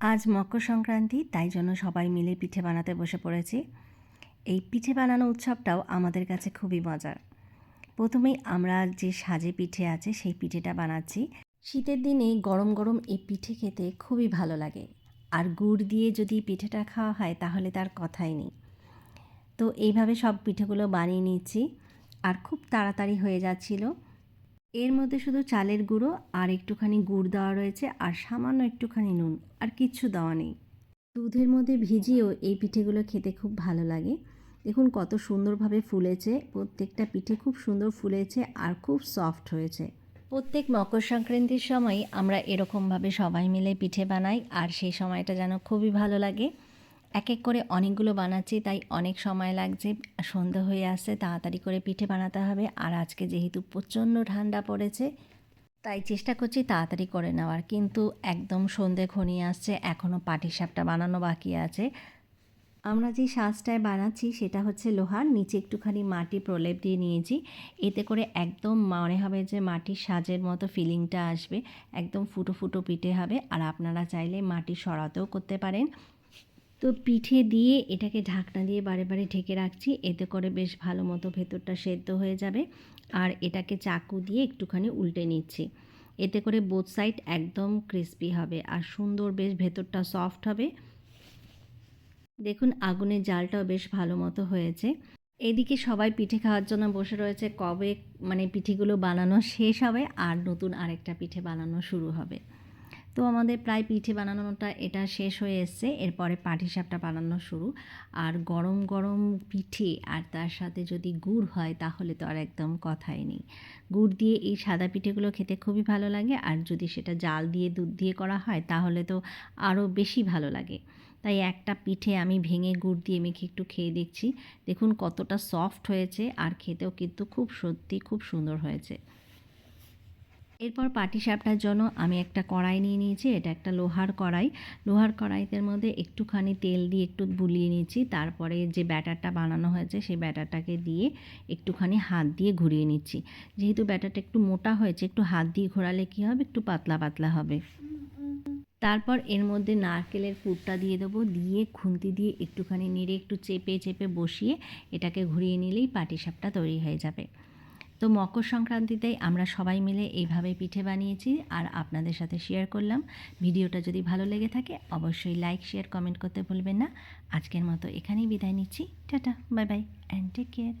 আজ মকর সংক্রান্তি, তাই জন্য সবাই মিলে পিঠে বানাতে বসে পড়েছি। এই পিঠে বানানো উৎসবটাও আমাদের কাছে খুবই মজার। প্রথমেই আমরা যে সাজে পিঠে আছে, সেই পিঠেটা বানাচ্ছি। শীতের দিনে গরম গরম এই পিঠে খেতে খুবই ভালো লাগে। আর গুড় দিয়ে যদি পিঠেটা খাওয়া হয়, তাহলে তার কথাই নেই। তো এইভাবে সব পিঠেগুলো বানিয়ে নিচ্ছি। আর খুব তাড়াতাড়ি হয়ে যাচ্ছিল। এর মধ্যে শুধু চালের গুঁড়ো আর একটুখানি গুড় দেওয়া রয়েছে আর সামান্য একটুখানি নুন আর কিচ্ছু দেওয়া নেই। দুধের মধ্যে ভিজিয়েও এই পিঠেগুলো খেতে খুব ভালো লাগে। দেখুন কত সুন্দরভাবে ফুলেছে, প্রত্যেকটা পিঠে খুব সুন্দর ফুলেছে আর খুব সফট হয়েছে। প্রত্যেক মকর সংক্রান্তির সময় আমরা এরকমভাবে সবাই মিলে পিঠে বানাই আর সেই সময়টা যেন খুবই ভালো লাগে। এক এক করে অনেকগুলো বানাচ্ছি, তাই অনেক সময় লাগছে। সন্ধে হয়ে আসছে, তাড়াতাড়ি করে পিঠে বানাতে হবে। আর আজকে যেহেতু প্রচণ্ড ঠান্ডা পড়েছে, তাই চেষ্টা করছি তাড়াতাড়ি করে নেওয়ার। কিন্তু একদম সন্ধে ঘনিয়ে আসছে এখনও পাটিসাপটা বানানো বাকি আছে। আমরা যে সাজটায় বানাচ্ছি, সেটা হচ্ছে লোহার। নিচে একটুখানি মাটি প্রলেপ দিয়ে নিয়েছি। এতে করে একদম মনে হবে যে মাটির সাজের মতো ফিলিংটা আসবে। একদম ফুটো ফুটো পিঠে হবে। আর আপনারা চাইলে মাটি সরাতেও করতে পারেন। তো পিঠে দিয়ে এটাকে ঢাকনা দিয়ে বারে বারে ঢেকে রাখছি, এতে করে বেশ ভালো মতো ভেতরটা সেদ্ধ হয়ে যাবে। আর এটাকে চাকু দিয়ে একটুখানি উল্টে নিচ্ছি। এতে করে বোথ সাইড একদম ক্রিস্পি হবে আর সুন্দর বেশ ভেতরটা সফট হবে। দেখুন, আগুনের জালটাও বেশ ভালো মতো হয়েছে। এদিকে সবাই পিঠে খাওয়ার জন্য বসে রয়েছে। কবে মানে পিঠেগুলো বানানো শেষ হবে আর নতুন আরেকটা পিঠে বানানো শুরু হবে। তো আমাদের প্রায় পিঠে বানানোটা এটা শেষ হয়ে এসছে। এরপরে পাটিসাপটা বানানো শুরু। আর গরম গরম পিঠে আর তার সাথে যদি গুড় হয় তাহলে তো আর একদম কথাই নেই। গুড় দিয়ে এই সাদা পিঠেগুলো খেতে খুবই ভালো লাগে। আর যদি সেটা জাল দিয়ে, দুধ দিয়ে করা হয় তাহলে তো আরও বেশি ভালো লাগে। তাই একটা পিঠে আমি ভেঙে গুড় দিয়ে মেখে একটু খেয়ে দেখছি। দেখুন কতটা সফট হয়েছে। আর খেতেও কিন্তু খুব সত্যি খুব সুন্দর হয়েছে। এরপর পাটিসাপটার জন্য আমি একটা কড়াই নিয়ে নিয়েছি, এটা একটা লোহার কড়াই। লোহার কড়াইতের মধ্যে একটুখানি তেল দিয়ে একটু বুলিয়ে নিয়েছি, তারপরে যে ব্যাটারটা বানানো হয়েছে সেই ব্যাটারটাকে দিয়ে একটুখানি হাত দিয়ে ঘুরিয়ে নিচ্ছি। যেহেতু ব্যাটারটা একটু মোটা হয়েছে, একটু হাত দিয়ে ঘোরালে কী হবে? একটু পাতলা পাতলা হবে। তারপর এর মধ্যে নারকেলের পুরটা দিয়ে দেবো, দিয়ে খুন্তি দিয়ে একটুখানি নেড়ে একটু চেপে চেপে বসিয়ে এটাকে ঘুরিয়ে নিলেই পাটিসাপটা তৈরি হয়ে যাবে। তো মকর সংক্রান্তিতেই আমরা সবাই মিলে এইভাবে পিঠে বানিয়েছি আর আপনাদের সাথে শেয়ার করলাম। ভিডিওটা যদি ভালো লেগে থাকে, অবশ্যই লাইক শেয়ার কমেন্ট করতে ভুলবেন না। আজকের মতো এখানেই বিদায় নিচ্ছি। Tata bye bye and take care